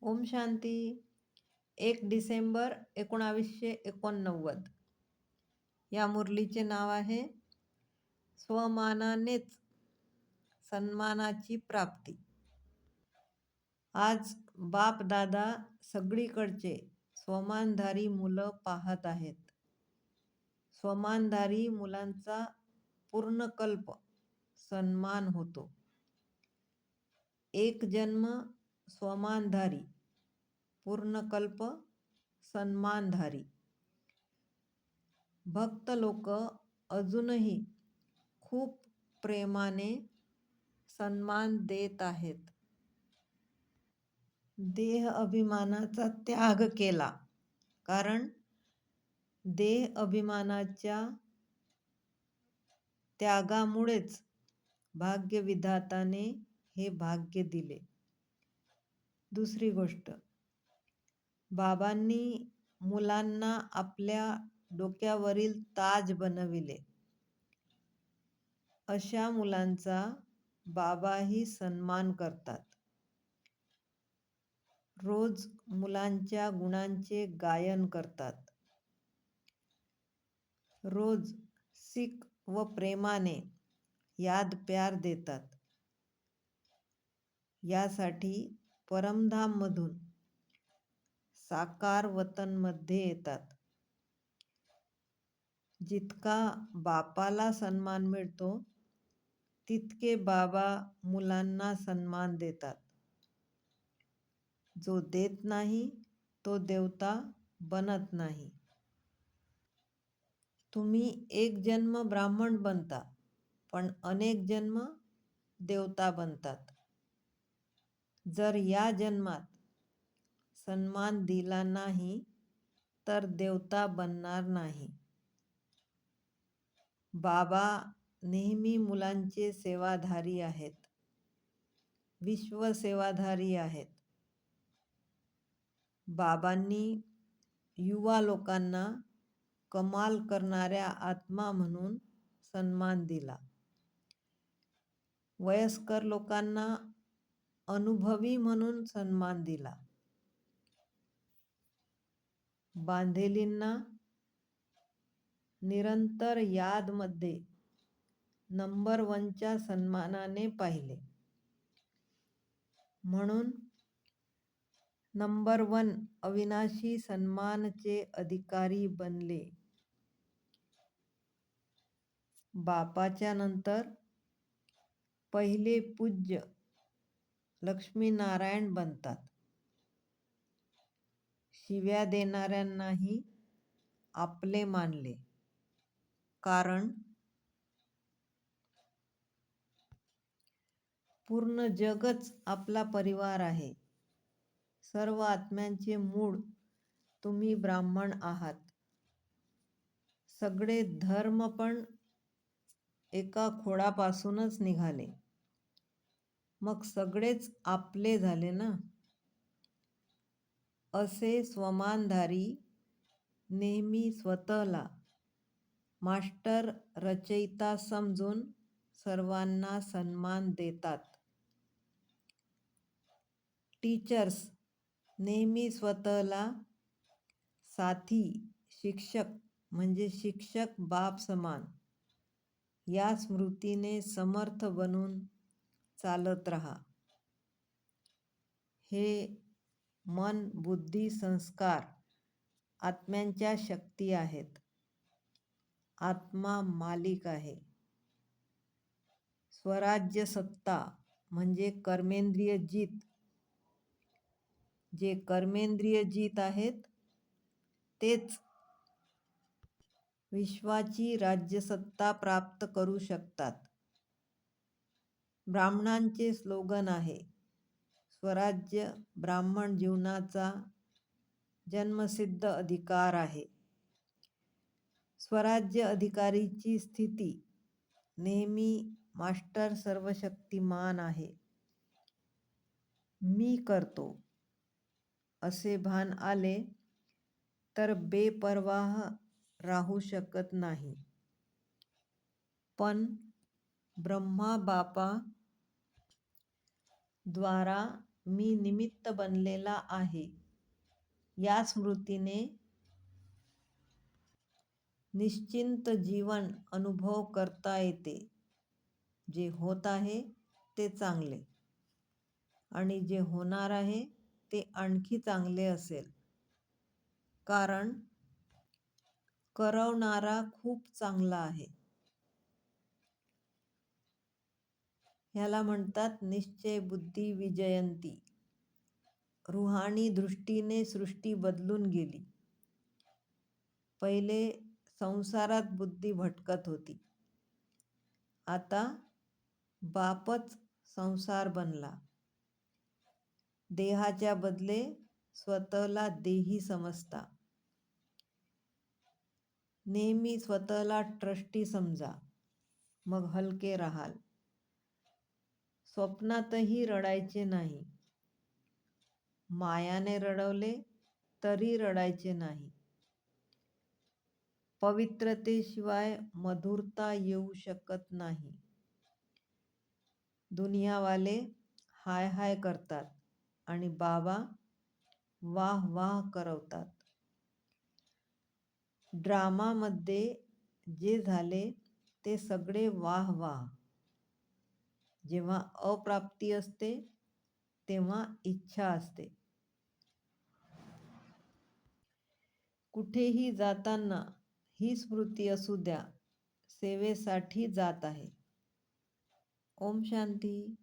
ओम शांती. एक डिसेंबर एकोणावीसशे एकोणनव्वद. या मुरलीचे नाव आहे स्वमानानेच सन्मानाची प्राप्ती. आज बाप दादा सगळीकडचे स्वमानधारी मुलं पाहत आहेत. स्वमानधारी मुलांचा पूर्णकल्प सन्मान होतो. एक जन्म स्वमानधारी पूर्णकल्प सन्मानधारी. भक्त लोक अजूनही खूप प्रेमाने सन्मान देत आहेत. देह अभिमानाचा त्याग केला कारण देह अभिमानाच्या त्यागामुळेच भाग्यविधाताने हे भाग्य दिले. दुसरी गोष्ट बाबांनी मुलांना आपल्या डोक्यावरील ताज बनविले. अशा मुलांचा बाबाही सन्मान करतात. रोज मुलांच्या गुणांचे गायन करतात. रोज सिक व प्रेमाने याद प्यार देतात. यासाठी परमधाममधून साकार वतनमध्ये येतात. जितका बापाला सन्मान मिळतो तितके बाबा मुलांना सन्मान देतात. जो देत नाही तो देवता बनत नाही. तुम्ही एक जन्म ब्राह्मण बनता पण अनेक जन्म देवता बनतात. जर या जन्मात सन्मान दिला नाही तर देवता बनणार नाही. बाबा नेहमी मुलांचे सेवाधारी आहेत. विश्वसेवाधारी आहेत. बाबांनी युवा लोकांना कमाल करणाऱ्या आत्मा म्हणून सन्मान दिला. वयस्कर लोकांना अनुभवी म्हणून सन्मान दिला. बांधेलींना निरंतर यादमध्ये नंबर वनच्या सन्मानाने पाहिले. म्हणून नंबर वन अविनाशी सन्मानचे अधिकारी बनले. बापाच्या नंतर पहिले पूज्य लक्ष्मीनारायण बनतात. शिव्या देणाऱ्यांनाही आपले मानले. कारण पूर्ण जगच आपला परिवार आहे. सर्व आत्म्यांचे मूळ तुम्ही ब्राह्मण आहात. सगळे धर्म पण एका खोडापासूनच निघाले. मग सगळेच आपले झाले ना? असे स्वमानधारी नेहमी स्वतःला. मास्टर रचयिता समजून सर्वांना सन्मान देतात. टीचर्स नेहमी स्वतःला साथी शिक्षक म्हणजे शिक्षक बाप समान. या स्मृतीने समर्थ बनून चालत राहा. हे मन बुद्धी संस्कार आत्म्यांच्या शक्ती आहेत. आत्मा मालिक आहे. स्वराज्य सत्ता म्हणजे कर्मेंद्रिय जीत. जे कर्मेंद्रिय जीत आहेत तेच विश्वाची राज्यसत्ता प्राप्त करू शकतात. ब्राह्मणांचे स्लोगन आहे. स्वराज्य ब्राह्मण जीवनाचा जन्मसिद्ध अधिकार आहे. स्वराज्य अधिकारीची स्थिती नेहमी मास्टर सर्वशक्तिमान आहे. मी करतो. असे भान आले तर बेपरवाह राहू शकत नाही. पण ब्रह्मा बापा द्वारा मी निमित्त बनलेला आहे. या स्मृतीने निश्चिंत जीवन अनुभव करता येते. जे होत आहे ते चांगले. आणि जे होणार आहे ते आणखी चांगले असेल. कारण करवणारा खूप चांगला आहे. ह्याला म्हणतात निश्चय बुद्धी विजयंती. रुहाणी दृष्टीने सृष्टी बदलून गेली. पहिले संसारात बुद्धी भटकत होती. आता बापच संसार बनला. देहाच्या बदले स्वतःला देही समजता. नेहमी स्वतःला ट्रस्टी समजा. मग हलके राहाल. स्वप्नातही रडायचे नाही. मायाने रडवले तरी रडायचे नाही. पवित्रतेशिवाय मधुरता येऊ शकत नाही. दुनियावाले हाय हाय करतात आणि बाबा वाह वाह करवतात. ड्रामामध्ये जे झाले ते सगळे वाह वाह. जेव्हा अप्राप्ती असते तेव्हा इच्छा असते. कुठेही जाताना ही स्मृती असू द्या सेवेसाठी जात आहे. ओम शांती.